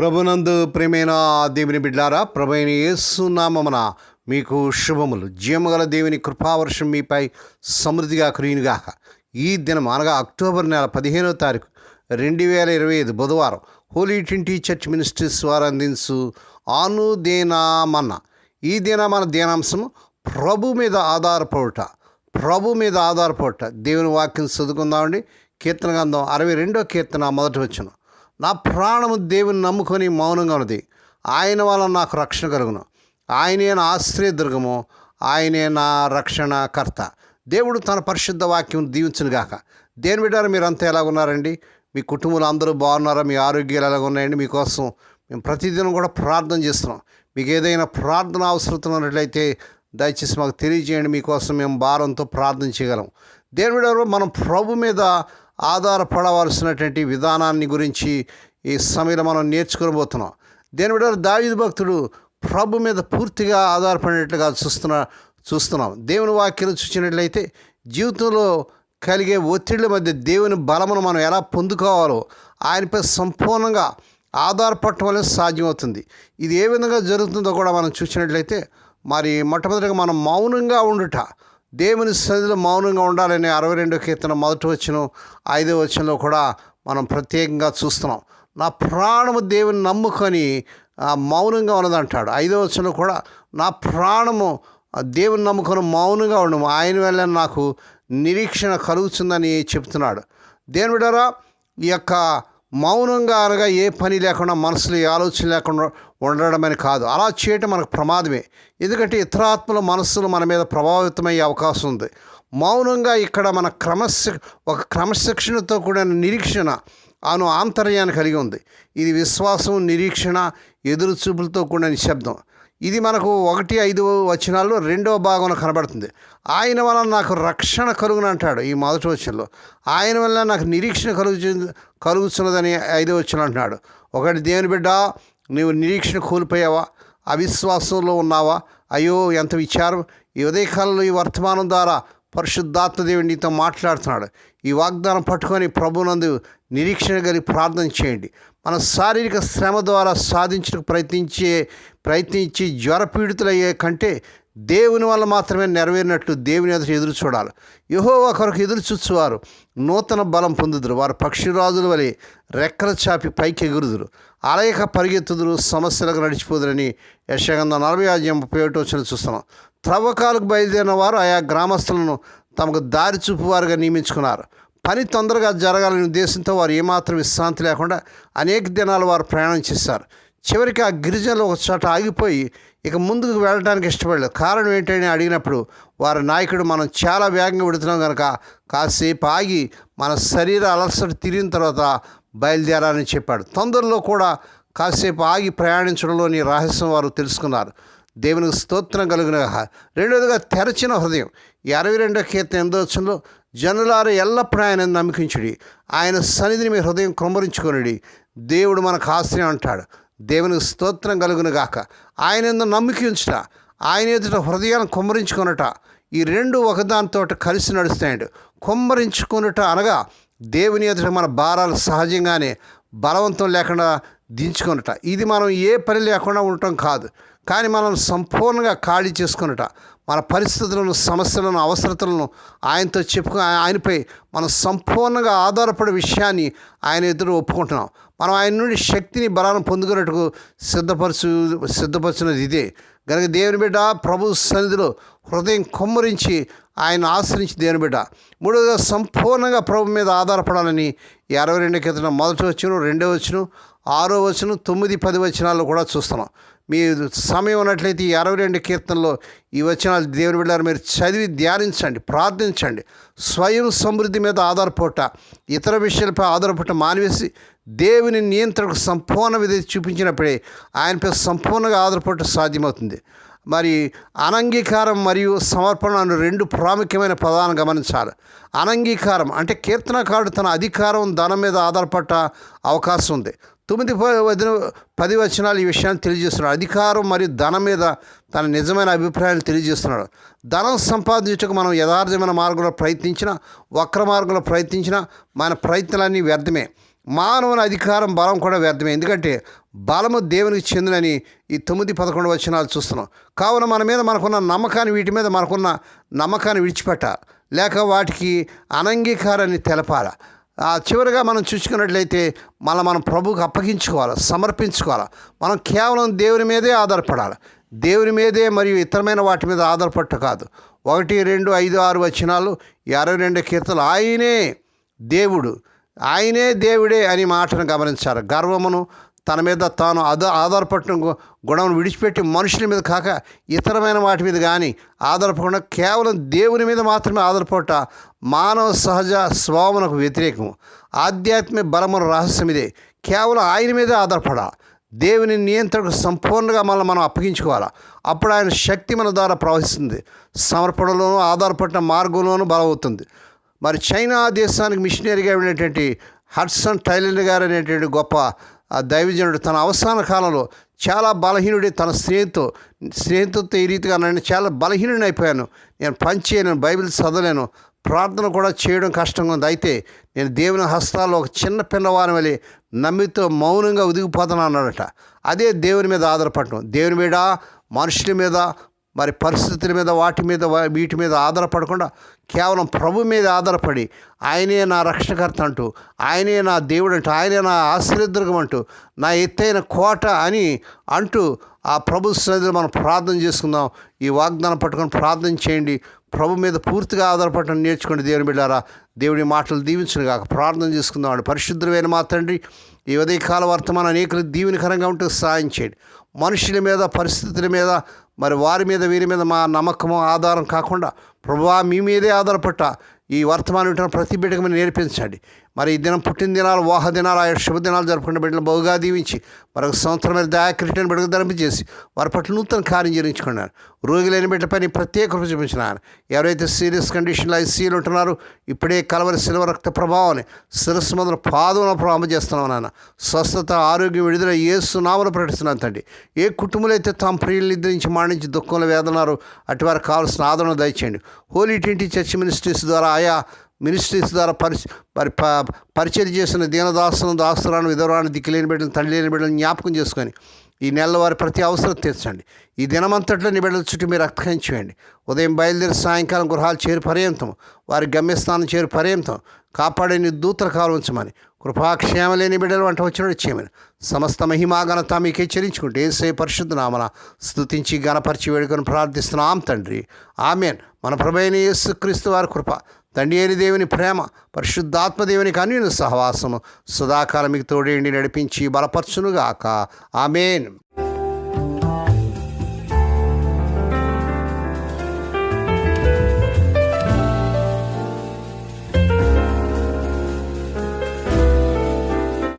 ప్రభునందు ప్రేమైన దేవుని బిడ్డారా ప్రభుని యేసునామమున మీకు శుభములు. జీవగల దేవుని కృపావర్షం మీపై సమృద్ధిగా కురియునుగాక ఈ దినం అనగా అక్టోబర్ నెల పదిహేనో తారీఖు రెండు వేల ఇరవై ఐదు బుధవారం హోలీ ట్వంటీ చర్చ్ మినిస్ట్రీస్ వారు అందించు ఆనుదేనామన్న ఈ దినమన్న మన ప్రభు మీద ఆధారపడుట ప్రభు మీద ఆధారపడుట. దేవుని వాక్యం చదువుకుందామండి. కీర్తన గంధం అరవై రెండో కీర్తన మొదటి వచ్చిన నా ప్రాణము దేవుని నమ్ముకొని మౌనంగా ఉన్నది. ఆయన వల్ల నాకు రక్షణ కలుగును. ఆయనే నా ఆశ్రయదుర్గము. ఆయనే నా రక్షణకర్త. దేవుడు తన పరిశుద్ధ వాక్యం దీవించునుగాక దేని బిడ్డారు మీరంతా ఎలా ఉన్నారండి? మీ కుటుంబంలో అందరూ బాగున్నారా? మీ ఆరోగ్యాలు ఎలా ఉన్నాయండి? మీకోసం మేము ప్రతిదినం కూడా ప్రార్థన చేస్తున్నాం. మీకు ఏదైనా ప్రార్థన అవసరం ఉన్నట్లయితే దయచేసి మాకు తెలియజేయండి. మీకోసం మేము భారంతో ప్రార్థన చేయగలం. దేని మనం ప్రభు మీద ఆధారపడవలసినటువంటి విధానాన్ని గురించి ఈ సమయంలో మనం నేర్చుకుని పోతున్నాం దేని బిడ్డ దావిద భక్తుడు ప్రభు మీద పూర్తిగా ఆధారపడినట్లుగా చూస్తున్నా చూస్తున్నాం. దేవుని వాక్యం చూసినట్లయితే జీవితంలో కలిగే ఒత్తిళ్ళ మధ్య దేవుని బలమును మనం ఎలా పొందుకోవాలో ఆయనపై సంపూర్ణంగా ఆధారపడటం అనేది సాధ్యమవుతుంది. ఇది ఏ విధంగా జరుగుతుందో కూడా మనం చూసినట్లయితే మరి మొట్టమొదటిగా మనం మౌనంగా ఉండుట దేవుని సన్నిధిలో మౌనంగా ఉండాలని అరవై రెండో కీర్తన మొదటి వచ్చిన ఐదో వచనంలో కూడా మనం ప్రత్యేకంగా చూస్తున్నాం. నా ప్రాణము దేవుని నమ్ముకొని మౌనంగా ఉన్నదంటాడు. ఐదో వచనంలో కూడా నా ప్రాణము ఆ, దేవుని నమ్ముకొని మౌనంగా ఉండము ఆయన వల్ల నాకు నిరీక్షణ కలుగుతుందని చెప్తున్నాడు. దేని ఈ యొక్క మౌనంగా అనగా ఏ పని లేకుండా మనసులో ఏ ఆలోచన లేకుండా ఉండడమని కాదు. అలా చేయటం మనకు ప్రమాదమే. ఎందుకంటే ఇతరాత్మల మనస్సులు మన మీద ప్రభావితమయ్యే అవకాశం ఉంది. మౌనంగా ఇక్కడ మన క్రమశ ఒక క్రమశిక్షణతో కూడిన నిరీక్షణ అను ఆంతర్యాన్ని కలిగి ఉంది. ఇది విశ్వాసం నిరీక్షణ ఎదురు చూపులతో కూడిన నిశ్శబ్దం. ఇది మనకు ఒకటి ఐదు వచనాల్లో రెండవ భాగంలో కనబడుతుంది. ఆయన వల్ల నాకు రక్షణ కలుగును అంటాడు ఈ మొదటి వచనంలో. ఆయన వల్ల నాకు నిరీక్షణ కలుగు కలుగుతున్నదని ఐదో వచనం అంటున్నాడు. ఒకటి దేవుని బిడ్డ నీవు నిరీక్షణ కోల్పోయావా? అవిశ్వాసంలో ఉన్నావా? అయ్యో ఎంత విచారం. ఈ ఉదయకాలంలో ఈ వర్తమానం ద్వారా పరిశుద్ధాత్మదేవుడు నీతో మాట్లాడుతున్నాడు. ఈ వాగ్దానం పట్టుకొని ప్రభునందు నిరీక్షణ కలిగి ప్రార్థన చేయండి. మన శారీరక శ్రమ ద్వారా సాధించడానికి ప్రయత్నించే ప్రయత్నించి జ్వరపీడితులయ్యే కంటే దేవుని వల్ల మాత్రమే నెరవేరినట్లు దేవుని ఎదురు ఎదురు చూడాలి. యహో ఒకరికి ఎదురు చూచువారు నూతన బలం పొందుదురు. వారు పక్షిరాజుల వలె రెక్కల చాపి పైకి ఎగురుదురు. అలయక పరిగెత్తుదురు సమస్యలకు నడిచిపోదురని యశగంధ నలభై ఆజ్యం ముప్పై ఒకటి వచ్చిన చూస్తున్నాం. త్రవ్వకాలకు బయలుదేరిన వారు ఆయా గ్రామస్తులను తమకు దారి చూపువారుగా నియమించుకున్నారు. పని తొందరగా జరగాలనే ఉద్దేశంతో వారు ఏమాత్రం విశ్రాంతి లేకుండా అనేక దినాలు వారు ప్రయాణం చేశారు. చివరికి ఆ గిరిజనులు ఒక చోట ఆగిపోయి ఇక ముందుకు వెళ్ళడానికి ఇష్టపడలేదు. కారణం ఏంటని అడిగినప్పుడు వారి నాయకుడు మనం చాలా వేగంగా పెడుతున్నాం కనుక కాసేపు ఆగి మన శరీర అలసట తిరిగిన తర్వాత బయలుదేరాలని చెప్పాడు. తొందరలో కూడా కాసేపు ఆగి ప్రయాణించడంలోని రహస్యం వారు తెలుసుకున్నారు. దేవునికి స్తోత్రం కలిగిన రెండోదిగా తెరచిన హృదయం. ఇరవై అరవై రెండో కీర్తన ఎనిమిదో వచ్చంలో జనులారు ఎల్లప్పుడూ ఆయన నమ్మకించుడి. ఆయన సన్నిధిని మీ హృదయం క్రమరించుకొనిడి. దేవుడు మనకు ఆశ్రయం అంటాడు. దేవునికి స్తోత్రం కలుగునుగాక ఆయన ఎందు నమ్మిక ఉంచుట ఆయన ఎదుట హృదయాన్ని కుమ్మరించుకొనుట ఈ రెండు ఒకదానితో కలిసి నడుస్తాయండి. కుమ్మరించుకొనుట అనగా దేవుని ఎదుట మన భారాలు సహజంగానే బలవంతం లేకుండా దించుకొనుట. ఇది మనం ఏ పని లేకుండా ఉండటం కాదు. కానీ మనం సంపూర్ణంగా ఖాళీ చేసుకొనుట. మన పరిస్థితులను సమస్యలను అవసరతలను ఆయనతో చెప్పుకు ఆయనపై మనం సంపూర్ణంగా ఆధారపడే విషయాన్ని ఆయన ఎదురు ఒప్పుకుంటున్నాం. మనం ఆయన నుండి శక్తిని బలాన్ని పొందుకున్నట్టుకు సిద్ధపరచు సిద్ధపరచున్నది ఇదే. కనుక దేవుని బిడ్డ ప్రభు సన్నిధిలో హృదయం కొమ్మరించి ఆయన ఆశ్రయించి దేవుని బిడ్డ. మూడోగా సంపూర్ణంగా ప్రభు మీద ఆధారపడాలని అరవై రెండు కింద మొదటి వచ్చును రెండో వచ్చును ఆరో వచనం తొమ్మిది పది వచనాల్లో కూడా చూస్తున్నాం. మీ సమయం ఉన్నట్లయితే ఈ అరవై రెండు కీర్తనలో ఈ వచనాలు దేవుని బిడ్డారు మీరు చదివి ధ్యానించండి ప్రార్థించండి. స్వయం సమృద్ధి మీద ఆధారపడట ఇతర విషయాలపై ఆధారపడట మానివేసి దేవుని నియంత్రణకు సంపూర్ణ విధి చూపించినప్పుడే ఆయనపై సంపూర్ణంగా ఆధారపడటం సాధ్యమవుతుంది. మరి అనంగీకారం మరియు సమర్పణ అను రెండు ప్రాముఖ్యమైన పదాలను గమనించాలి. అనంగీకారం అంటే కీర్తనకారుడు తన అధికారం ధనం మీద ఆధారపడ్డ అవకాశం ఉంది. తొమ్మిది ప- పది వచనాలు ఈ విషయాన్ని తెలియజేస్తున్నాడు. అధికారం మరియు ధనం మీద తన నిజమైన అభిప్రాయాలు తెలియజేస్తున్నాడు. ధనం సంపాదించుటకు మనం యథార్థమైన మార్గంలో ప్రయత్నించినా వక్ర మార్గంలో ప్రయత్నించినా మన ప్రయత్నాలన్నీ వ్యర్థమే. మానవుని అధికారం బలం కూడా వ్యర్థమే. ఎందుకంటే బలము దేవునికి చెందినని ఈ తొమ్మిది పదకొండు వచనాలు చూస్తున్నాం. కావున మన మీద మనకున్న నమ్మకాన్ని వీటి మీద మనకున్న నమ్మకాన్ని విడిచిపెట్టాలి. లేక వాటికి అనంగీకారాన్ని తెలపాలి? చివరిగా మనం చూసుకున్నట్లయితే మళ్ళీ మనం ప్రభువుకి అప్పగించుకోవాలి సమర్పించుకోవాలి? మనం కేవలం దేవుని మీదే ఆధారపడాలి? దేవుని మీదే మరియు ఇతరమైన వాటి మీద ఆధారపడట కాదు. ఒకటి రెండు ఐదు ఆరు వచనాలు అరవై రెండు కీర్తనలు. ఆయనే దేవుడు. ఆయనే దేవుడే అని మాటను గమనించారు గర్వమును తన మీద తాను అద ఆధారపడిన గుణం విడిచిపెట్టి మనుషుల మీద కాక ఇతరమైన వాటి మీద కానీ ఆధారపడకుండా కేవలం దేవుని మీద మాత్రమే ఆధారపడట మానవ సహజ స్వభావమునకు వ్యతిరేకం ఆధ్యాత్మిక బలమున రహస్యం ఇదే. కేవలం ఆయన మీదే ఆధారపడ. దేవుని నియంత్రణకు సంపూర్ణంగా మనం మనం అప్పగించుకోవాలి. అప్పుడు ఆయన శక్తి మన ద్వారా ప్రవహిస్తుంది. సమర్పణలోనూ ఆధారపడిన మార్గంలోనూ బలవుతుంది మరి చైనా దేశానికి మిషనరీగా వెళ్ళినటువంటి హడ్సన్ టైలర్ గారు అనేటువంటి గొప్ప ఆ దైవజనుడు తన అవసాన కాలంలో చాలా బలహీనుడి తన స్నేహితు స్నేహితులతో ఈ రీతిగా నేను చాలా బలహీనుడిని అయిపోయాను. నేను పని చేయను బైబిల్ చదవలేను ప్రార్థన కూడా చేయడం కష్టంగా ఉంది. అయితే నేను దేవుని హస్తాల్లో ఒక చిన్న పిల్లవారి వెళ్ళి నమ్మితో మౌనంగా ఉదిగిపోతాను అన్నాడట. అదే దేవుని మీద ఆధారపడటం. దేవుని మీద మనుషుల మీద మరి పరిస్థితుల మీద వాటి మీద వీటి మీద ఆధారపడకుండా కేవలం ప్రభు మీద ఆధారపడి ఆయనే నా రక్షణకర్త అంటూ ఆయనే నా దేవుడు అంటూ ఆయనే నా ఆశ్రయదుర్గం అంటూ నా ఎత్తైన కోట అని అంటూ ఆ ప్రభు సన్నిధిలో మనం ప్రార్థన చేసుకుందాం. ఈ వాగ్దానం పట్టుకొని ప్రార్థన చేయండి. ప్రభు మీద పూర్తిగా ఆధారపడటం నేర్చుకోండి దేవుని బిడ్డారా. దేవుడి మాటలు దీవించను కాక ప్రార్థన చేసుకుందాం అండి. పరిశుద్ధమైన మా తండ్రి ఈ ఉదయకాల వర్తమానం అనేకులు దీవెనకరంగా ఉంటూ సాయం చేయండి. మనుషుల మీద పరిస్థితుల మీద మరి వారి మీద వీరి మీద మా నమ్మకము ఆధారం కాకుండా ప్రభువా మీ మీదే ఆధారపడ్డ ఈ వర్తమానం వింటున్న ప్రతి బిడ్డకు మీరు నేర్పించండి. మరి ఈ దినం పుట్టినదినాలు వాహ దినాలు ఆయా శుభదినాలు జరుపుకునే బిడ్డలు బహుగా దీవించి మరొక సంవత్సరం మీద దయాకృష్ణ బిడ్డకు ధరింపజేసి వారి పట్ల నూతన కార్యం జరిగించుకున్నారు రోగులైన బిడ్డపై నీ ప్రత్యేక కృప చూపించినారు ఎవరైతే సీరియస్ కండిషన్లో ఐసీలు ఉంటున్నారో ఇప్పుడే కలవరి శిలవ రక్త ప్రభావాన్ని శిరస్సు మొదలు పాదమున ప్రభావం చేస్తున్నాం నాన్న. స్వస్థత ఆరోగ్యం విడుదల ఏసు నామలు ప్రకటిస్తున్నాను తండ్రి. ఏ కుటుంబంలో అయితే తమ ప్రియులు నిద్రించి మాణించి దుఃఖంలో వేదనారు అటు వారికి కావాల్సిన ఆదరణ దయచేయండి. హోలీ ట్వంటీ చర్చ్ మినిస్ట్రీస్ ద్వారా ఆయా మినిస్ట్రీస్ ద్వారా పరిచ మరి ప పరిచయం చేసిన దీనదాసులను దాసురాను విధవరాను దిక్కులేని బిడ్డలను తల్లి లేని బిడ్డలను జ్ఞాపకం చేసుకొని ఈ నెల వారి ప్రతి అవసరం తీర్చండి. ఈ దినమంతట్లో నీ బిడ్డల చుట్టూ మీరు రక్తకం చేయండి ఉదయం బయలుదేరి సాయంకాలం గృహాలు చేరు పర్యంతం వారి గమ్యస్థానం చేరు పర్యంతం కాపాడే నీ దూతల కాలు ఉంచమని కృపాక్షేమ లేని బిడ్డలు వంట వచ్చినట్టు చేయమని సమస్త మహిమాఘనత మీకే చెల్లించుకుంటే ఏసే పరిశుద్ధ నామన స్థుతించి గణపరిచి వేడుకొని ప్రార్థిస్తున్నాం తండ్రి. ఆమెన్. మన ప్రభైన యేసుక్రీస్తు వారి కృప తండ్రి అయిన దేవుని ప్రేమ పరిశుద్ధాత్మ దేవుని అన్యుని సహవాసము. సదాకాలం మీకు తోడేండి నడిపించి బలపరచునుగాక. ఆమెన్.